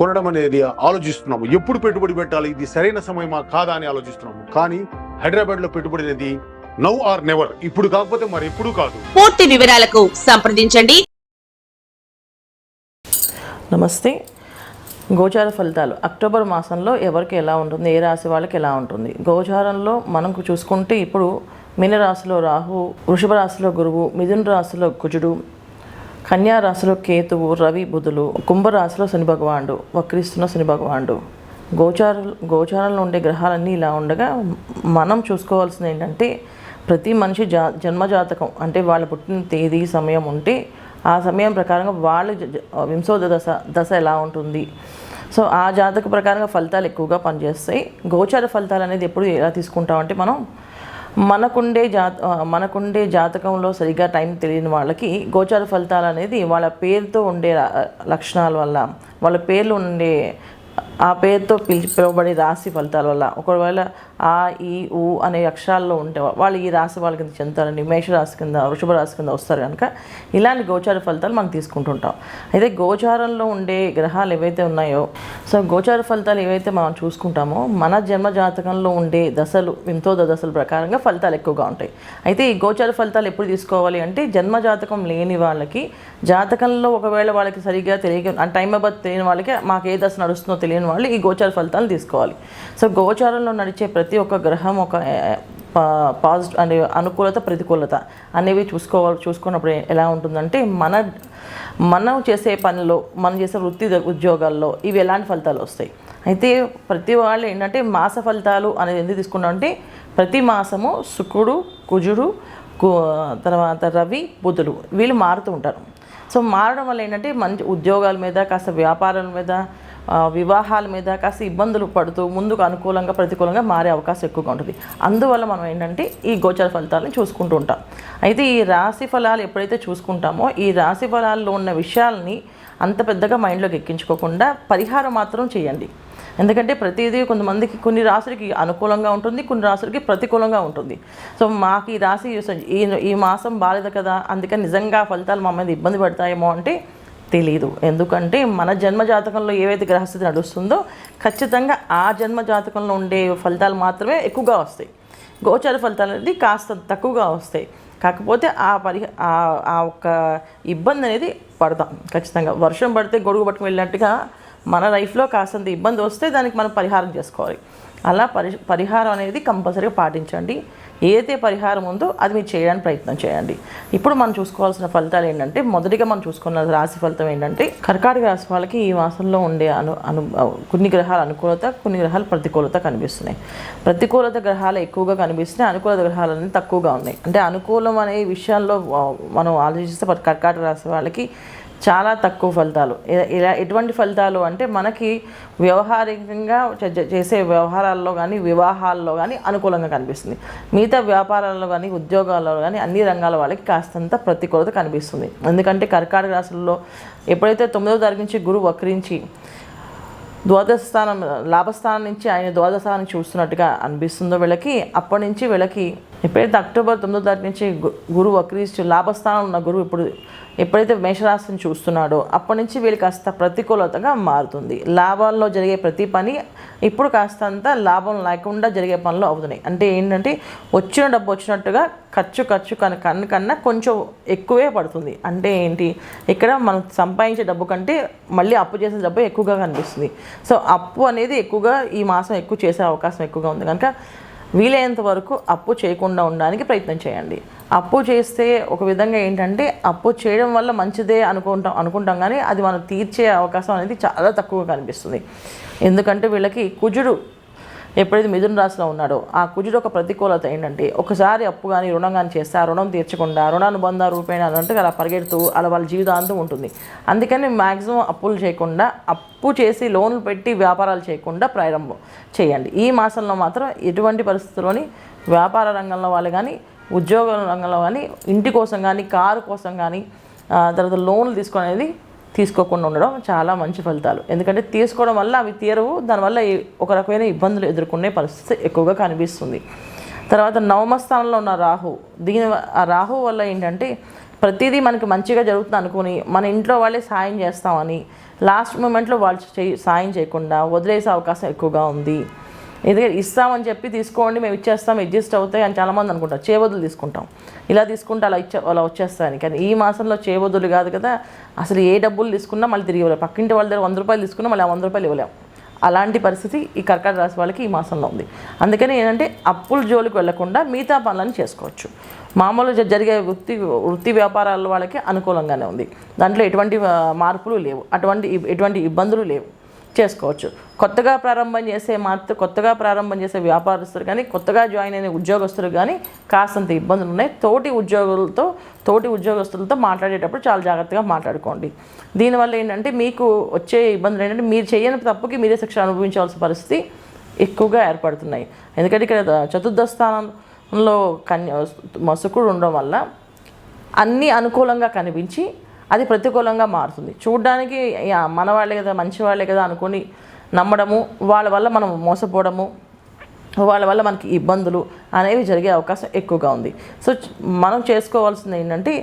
కొనడం అనేది ఆలోచిస్తున్నాము. ఎప్పుడు పెట్టుబడి పెట్టాలి? ఇది సరైన సమయమా? కాదా అని ఆలోచిస్తున్నాము. కానీ హైదరాబాద్లో పెట్టుబడి అనేది నౌ ఆర్ నెవర్. ఇప్పుడు కాకపోతే మరి ఎప్పుడు కాదు. పూర్తి వివరాలకు సంప్రదించండి. నమస్తే. గోచార ఫలితాలు. అక్టోబర్ మాసంలో ఎవరికి ఎలా ఉంటుంది? ఏ రాశి వాళ్ళకి ఎలా ఉంటుంది? గోచారంలో మనకు చూసుకుంటే ఇప్పుడు మీనరాశిలో రాహు వృషభ రాశిలో గురువు మిథున రాశిలో కుజుడు కన్యారాశిలో కేతువు రవి బుధులు కుంభరాశిలో శని భగవానుడు వక్రిస్తున్న శని భగవానుడు. గోచార గోచారంలో ఉండే గ్రహాలన్నీ ఇలా ఉండగా మనం చూసుకోవాల్సింది ఏంటంటే ప్రతి మనిషి జా జన్మజాతకం అంటే వాళ్ళ పుట్టిన తేదీ సమయం ఉంటే ఆ సమయం ప్రకారంగా వాళ్ళ జ- వింశోద దశ దశ ఎలా ఉంటుంది. సో ఆ జాతక ప్రకారంగా ఫలితాలు ఎక్కువగా పనిచేస్తాయి. గోచార ఫలితాలు అనేది ఎప్పుడు ఎలా తీసుకుంటామంటే మనం మనకుండే జాత మనకుండే జాతకంలో సరిగ్గా టైం తెలియని వాళ్ళకి గోచార ఫలితాలు అనేది వాళ్ళ పేరుతో ఉండే లక్షణాల వల్ల వాళ్ళ పేర్లు ఉండే ఆ పేరుతో పిలిచి పిలువబడే రాశి ఫలితాల వల్ల. ఒకవేళ ఆ ఈ ఊ అనే అక్షరాల్లో ఉంటే వాళ్ళు ఈ రాశి వాళ్ళ కింద చెందుతారండి మేషరాశి కింద వృషభ రాశి కింద వస్తారు కనుక ఇలాంటి గోచార ఫలితాలు మనం తీసుకుంటుంటాం. అయితే గోచారంలో ఉండే గ్రహాలు ఏవైతే ఉన్నాయో సో గోచార ఫలితాలు ఏవైతే మనం చూసుకుంటామో మన జన్మ జాతకంలో ఉండే దశలు వింతోద దశల ప్రకారంగా ఫలితాలు ఎక్కువగా ఉంటాయి. అయితే ఈ గోచార ఫలితాలు ఎప్పుడు తీసుకోవాలి అంటే జన్మ జాతకం లేని వాళ్ళకి జాతకంలో ఒకవేళ వాళ్ళకి సరిగ్గా తెలియ టైం అబౌట్ తెలియని వాళ్ళకి మాకు ఏ దశ నడుస్తుందో తెలియని వాళ్ళు ఈ గోచార ఫలితాలు తీసుకోవాలి. సో గోచారంలో నడిచే ప్రతి ఒక్క గ్రహం ఒక పాజిటివ్ అంటే అనుకూలత ప్రతికూలత అనేవి చూసుకోవాలి చూసుకున్నప్పుడు ఎలా ఉంటుందంటే మన మనం చేసే పనిలో మనం చేసే వృత్తి ఉద్యోగాల్లో ఇవి ఎలాంటి ఫలితాలు వస్తాయి? అయితే ప్రతి వాళ్ళు ఏంటంటే మాస ఫలితాలు అనేది ఎందుకు తీసుకున్నాం అంటే ప్రతి మాసము శుక్రుడు కుజుడు కు- తర్వాత రవి బుధుడు వీళ్ళు మారుతూ ఉంటారు. సో మారడం వల్ల ఏంటంటే మంచి ఉద్యోగాల మీద కాస్త వ్యాపారాల మీద వివాహాల మీద కాస్త ఇబ్బందులు పడుతూ ముందుకు అనుకూలంగా ప్రతికూలంగా మారే అవకాశం ఎక్కువగా ఉంటుంది. అందువల్ల మనం ఏంటంటే ఈ గోచర ఫలితాలను చూసుకుంటూ ఉంటాం. అయితే ఈ రాశి ఫలాలు ఎప్పుడైతే చూసుకుంటామో ఈ రాశి ఫలాల్లో ఉన్న విషయాల్ని అంత పెద్దగా మైండ్లోకి ఎక్కించుకోకుండా పరిహారం మాత్రం చేయండి. ఎందుకంటే ప్రతిదీ కొంతమందికి కొన్ని రాశులకి అనుకూలంగా ఉంటుంది కొన్ని రాశులకి ప్రతికూలంగా ఉంటుంది. సో మాకు ఈ రాశి ఈ ఈ మాసం బాలేదు కదా అందుకని నిజంగా ఫలితాలు మా మీద ఇబ్బంది పడతాయేమో అంటే తెలియదు ఎందుకంటే మన జన్మ జాతకంలో ఏవైతే గ్రహస్థితి నడుస్తుందో ఖచ్చితంగా ఆ జన్మ జాతకంలో ఉండే ఫలితాలు మాత్రమే ఎక్కువగా వస్తాయి. గోచర ఫలితాలు అనేది కాస్త తక్కువగా వస్తాయి. కాకపోతే ఆ పరి ఆ ఆ ఒక్క ఇబ్బంది అనేది పడతాం. ఖచ్చితంగా వర్షం పడితే గొడుగు పట్టుకు వెళ్ళినట్టుగా మన లైఫ్లో కాస్తంత ఇబ్బంది వస్తే దానికి మనం పరిహారం చేసుకోవాలి. అలా పరి పరిహారం అనేది కంపల్సరీగా పాటించండి. ఏదైతే పరిహారం ఉందో అది మీరు చేయడానికి ప్రయత్నం చేయండి. ఇప్పుడు మనం చూసుకోవాల్సిన ఫలితాలు ఏంటంటే మొదటిగా మనం చూసుకున్న రాశి ఫలితం ఏంటంటే కర్కాటక రాశి వాళ్ళకి ఈ మాసంలో ఉండే అను అను కొన్ని గ్రహాల అనుకూలత కొన్ని గ్రహాలు ప్రతికూలత కనిపిస్తున్నాయి. ప్రతికూలత గ్రహాలు ఎక్కువగా కనిపిస్తున్నాయి అనుకూలత గ్రహాలు అనేది తక్కువగా ఉన్నాయి. అంటే అనుకూలం అనే విషయాల్లో మనం ఆలోచిస్తే కర్కాటక రాశి వాళ్ళకి చాలా తక్కువ ఫలితాలు. ఇలా ఎటువంటి ఫలితాలు అంటే మనకి వ్యవహారికంగా చేసే వ్యవహారాల్లో కానీ వివాహాల్లో కానీ అనుకూలంగా కనిపిస్తుంది. మిగతా వ్యాపారాల్లో కానీ ఉద్యోగాల్లో కానీ అన్ని రంగాల వాళ్ళకి కాస్తంత ప్రతికూలత కనిపిస్తుంది. ఎందుకంటే కర్కాటక రాశుల్లో ఎప్పుడైతే తొమ్మిదవ తారీఖు నుంచి గురువు వక్రించి ద్వాదశ స్థానం లాభస్థానం నుంచి ఆయన ద్వాదశ స్థానం చూస్తున్నట్టుగా అనిపిస్తుందో వీళ్ళకి అప్పటి నుంచి వీళ్ళకి ఎప్పుడైతే అక్టోబర్ తొమ్మిదో తారీఖు నుంచి గురువు వక్రీస్తూ లాభస్థానం ఉన్న గురువు ఇప్పుడు ఎప్పుడైతే మేషరాశిని చూస్తున్నాడో అప్పటి నుంచి వీళ్ళు కాస్త ప్రతికూలతగా మారుతుంది. లాభాల్లో జరిగే ప్రతి పని ఇప్పుడు కాస్తంత లాభం లేకుండా జరిగే పనులు అవుతున్నాయి. అంటే ఏంటంటే వచ్చిన డబ్బు వచ్చినట్టుగా ఖర్చు ఖర్చు కన కన్ను కన్నా కొంచెం ఎక్కువే పడుతుంది. అంటే ఏంటి ఇక్కడ మనం సంపాదించే డబ్బు కంటే మళ్ళీ అప్పు చేసే డబ్బు ఎక్కువగా కనిపిస్తుంది. సో అప్పు అనేది ఎక్కువగా ఈ మాసం ఎక్కువ చేసే అవకాశం ఎక్కువగా ఉంది. కనుక వీలైనంత వరకు అప్పు చేయకుండా ఉండడానికి ప్రయత్నం చేయండి. అప్పు చేస్తే ఒక విధంగా ఏంటంటే అప్పు చేయడం వల్ల మంచిదే అనుకుంటాం అనుకుంటాం కానీ అది మనం తీర్చే అవకాశం అనేది చాలా తక్కువగా కనిపిస్తుంది. ఎందుకంటే వీళ్ళకి కుజుడు ఎప్పుడైతే మిథున రాశిలో ఉన్నాడో ఆ కుజుడు ఒక ప్రతికూలత ఏంటంటే ఒకసారి అప్పు కానీ రుణం కానీ చేస్తే ఆ రుణం తీర్చకుండా రుణానుబంధ రూపేణ అన్నట్టు అలా పరిగెడుతూ అలా వాళ్ళ జీవితాంతం ఉంటుంది. అందుకని మ్యాక్సిమం అప్పులు చేయకుండా అప్పు చేసి లోన్లు పెట్టి వ్యాపారాలు చేయకుండా ప్రారంభం చేయండి. ఈ మాసంలో మాత్రం ఎటువంటి పరిస్థితుల్లోని వ్యాపార రంగంలో వాళ్ళు కానీ ఉద్యోగ రంగంలో కానీ ఇంటి కోసం కానీ కారు కోసం కానీ తర్వాత లోన్లు తీసుకునేది తీసుకోకుండా ఉండడం చాలా మంచి ఫలితాలు. ఎందుకంటే తీసుకోవడం వల్ల అవి తీరవు దానివల్ల ఒక రకమైన ఇబ్బందులు ఎదుర్కొనే పరిస్థితి ఎక్కువగా కనిపిస్తుంది. తర్వాత నవమ స్థానంలో ఉన్న రాహు. దీని ఆ రాహు వల్ల ఏంటంటే ప్రతిదీ మనకి మంచిగా జరుగుతుంది అనుకుని మన ఇంట్లో వాళ్ళే సాయం చేస్తామని లాస్ట్ మూమెంట్లో వాళ్ళు చేయి సాయం చేయకుండా వదిలేసే అవకాశం ఎక్కువగా ఉంది. ఎందుకంటే ఇస్తామని చెప్పి తీసుకోండి మేము ఇచ్చేస్తాం అడ్జస్ట్ అవుతాయి అని చాలామంది అనుకుంటారు. చేవదులు తీసుకుంటాం. ఇలా తీసుకుంటే అలా ఇచ్చే అలా వచ్చేస్తాయని. కానీ ఈ మాసంలో చేవదులు కాదు కదా. అసలు ఏ డబ్బులు తీసుకున్నా మళ్ళీ తిరిగి ఇవ్వలేము పక్కింటి వాళ్ళ దగ్గర వంద రూపాయలు తీసుకున్నా మళ్ళీ ఆ వంద రూపాయలు ఇవ్వలేము అలాంటి పరిస్థితి ఈ కర్కాటక రాశి వాళ్ళకి ఈ మాసంలో ఉంది. అందుకని ఏంటంటే అప్పుల జోలికి వెళ్ళకుండా మిగతా పనులను చేసుకోవచ్చు. మామూలుగా జరిగే వృత్తి వృత్తి వ్యాపారాల వాళ్ళకి అనుకూలంగానే ఉంది. దాంట్లో ఎటువంటి మార్పులు లేవు. అటువంటి ఎటువంటి ఇబ్బందులు లేవు. చేసుకోవచ్చు. కొత్తగా ప్రారంభం చేసే మాత్రం కొత్తగా ప్రారంభం చేసే వ్యాపారస్తులు కానీ కొత్తగా జాయిన్ అయిన ఉద్యోగస్తులు కానీ కాస్తంత ఇబ్బందులు ఉన్నాయి. తోటి ఉద్యోగులతో తోటి ఉద్యోగస్తులతో మాట్లాడేటప్పుడు చాలా జాగ్రత్తగా మాట్లాడుకోండి. దీనివల్ల ఏంటంటే మీకు వచ్చే ఇబ్బందులు ఏంటంటే మీరు చేయని తప్పుకి మీరే శిక్ష అనుభవించాల్సిన పరిస్థితి ఎక్కువగా ఏర్పడుతున్నాయి. ఎందుకంటే ఇక్కడ చతుర్థ స్థానంలో కన్య మసుకుడు ఉండడం వల్ల అన్నీ అనుకూలంగా కనిపించి అది ప్రతికూలంగా మారుతుంది. చూడడానికి మన వాళ్ళే కదా మంచి వాళ్ళే కదా అనుకొని నమ్మడము వాళ్ళ వల్ల మనం మోసపోవడము వాళ్ళ వల్ల మనకి ఇబ్బందులు అనేవి జరిగే అవకాశం ఎక్కువగా ఉంది. సో మనం చేసుకోవాల్సింది ఏంటంటే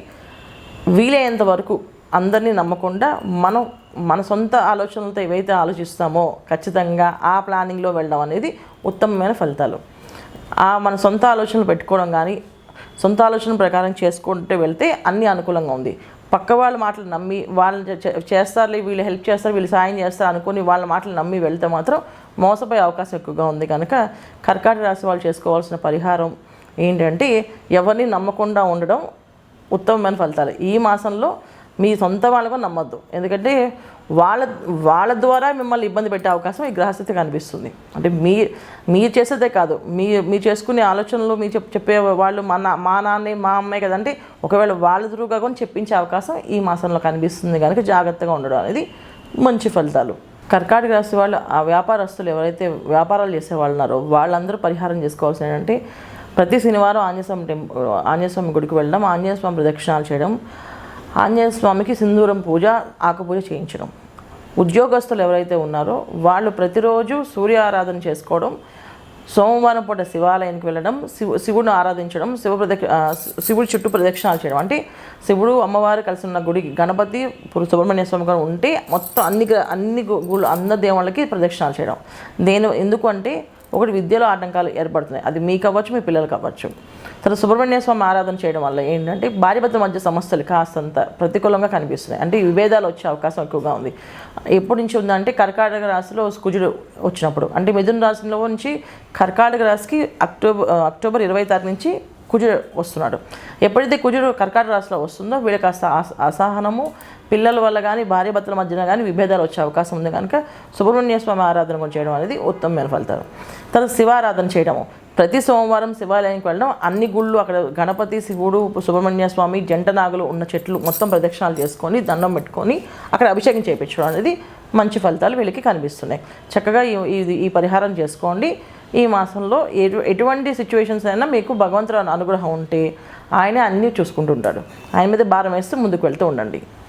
వీలైనంత వరకు అందరినీ నమ్మకుండా మనం మన సొంత ఆలోచనలతో ఏవైతే ఆలోచిస్తామో ఖచ్చితంగా ఆ ప్లానింగ్లో వెళ్ళడం అనేది ఉత్తమమైన ఫలితాలు. ఆ మన సొంత ఆలోచనలు పెట్టుకోవడం కానీ సొంత ఆలోచన ప్రకారం చేసుకుంటూ వెళ్తే అన్నీ అనుకూలంగా ఉంది. పక్క వాళ్ళ మాటలు నమ్మి వాళ్ళు చే- చేస్తారులే వీళ్ళు హెల్ప్ చేస్తారు వీళ్ళు సాయం చేస్తారు అనుకుని వాళ్ళ మాటలు నమ్మి వెళ్తే మాత్రం మోసపోయే అవకాశం ఎక్కువగా ఉంది. కనుక కర్కాటక రాశి వాళ్ళు చేసుకోవాల్సిన పరిహారం ఏంటంటే ఎవరిని నమ్మకుండా ఉండడం ఉత్తమమైన ఫలితాలు. ఈ మాసంలో మీ సొంత వాళ్ళకు నమ్మొద్దు. ఎందుకంటే వాళ్ళ వాళ్ళ ద్వారా మిమ్మల్ని ఇబ్బంది పెట్టే అవకాశం ఈ గ్రహస్థితి కనిపిస్తుంది. అంటే మీ మీరు చేసేదే కాదు. మీ మీరు చేసుకునే ఆలోచనలు మీరు చెప్ చెప్పే వాళ్ళు మా నా మా నాన్నే మా అమ్మాయి కదంటే ఒకవేళ వాళ్ళ త్రూగా కూడా చెప్పించే అవకాశం ఈ మాసంలో కనిపిస్తుంది కనుక జాగ్రత్తగా ఉండడం అనేది మంచి ఫలితాలు. కర్కాటక రాశి వాళ్ళు ఆ వ్యాపారస్తులు ఎవరైతే వ్యాపారాలు చేసే వాళ్ళు ఉన్నారో వాళ్ళందరూ పరిహారం చేసుకోవాల్సిన ఏంటంటే ప్రతి శనివారం ఆంజనేయస్వామి టెంపుల్ ఆంజనేయస్వామి గుడికి వెళ్ళడం ఆంజనేయస్వామి ప్రదక్షిణాలు చేయడం ఆంజనేయ స్వామికి సింధూరం పూజ ఆకుపూజ చేయించడం. ఉద్యోగస్తులు ఎవరైతే ఉన్నారో వాళ్ళు ప్రతిరోజు సూర్య ఆరాధన చేసుకోవడం సోమవారం పూట శివాలయానికి వెళ్ళడం శివు శివుడు ఆరాధించడం శివ ప్రదక్ష శివుడి చుట్టూ ప్రదక్షిణాలు చేయడం. అంటే శివుడు అమ్మవారు కలిసి ఉన్న గుడికి గణపతి సుబ్రహ్మణ్య స్వామి గారు ఉంటే మొత్తం అన్ని అన్ని గుళ్ళు అన్న దేవుళ్ళకి ప్రదక్షిణాలు చేయడం. నేను ఎందుకు అంటే ఒకటి విద్యలో ఆటంకాలు ఏర్పడుతున్నాయి. అది మీకు అవ్వచ్చు మీ పిల్లలకు అవ్వచ్చు తర్వాత సుబ్రహ్మణ్య స్వామి ఆరాధన చేయడం వల్ల ఏంటంటే భార్యభర్తల మధ్య సమస్యలు కాస్తంత ప్రతికూలంగా కనిపిస్తున్నాయి. అంటే విభేదాలు వచ్చే అవకాశం ఎక్కువగా ఉంది. ఎప్పటి నుంచి ఉందంటే కర్కాటక రాశిలో కుజుడు వచ్చినప్పుడు. అంటే మిథున రాశిలో నుంచి కర్కాటక రాశికి అక్టోబర్ అక్టోబర్ ఇరవై తారీఖు నుంచి కుజుడు వస్తున్నాడు. ఎప్పుడైతే కుజుడు కర్కాటక రాశిలో వస్తుందో వీళ్ళకి కాస్త అస- అసహనము పిల్లల వల్ల కానీ భార్య భర్తల మధ్యన కానీ విభేదాలు వచ్చే అవకాశం ఉంది కనుక సుబ్రహ్మణ్య స్వామి ఆరాధన కూడా చేయడం అనేది ఉత్తమమైన ఫలితాలు. తర్వాత శివారాధన చేయడము ప్రతి సోమవారం శివాలయానికి వెళ్ళడం అన్ని గుళ్ళు అక్కడ గణపతి శివుడు సుబ్రహ్మణ్య స్వామి జంట నాగులు ఉన్న చెట్లు మొత్తం ప్రదక్షిణాలు చేసుకొని దండం పెట్టుకొని అక్కడ అభిషేకం చేయించడం అనేది మంచి ఫలితాలు వీళ్ళకి కనిపిస్తున్నాయి. చక్కగా ఈ- ఇది ఈ పరిహారం చేసుకోండి. ఈ మాసంలో ఎటు ఎటువంటి సిచ్యువేషన్స్ అయినా మీకు భగవంతుడు అనుగ్రహం ఉంటే ఆయనే అన్నీ చూసుకుంటుంటాడు ఆయన మీద భారం వేస్తే ముందుకు వెళ్తూ ఉండండి.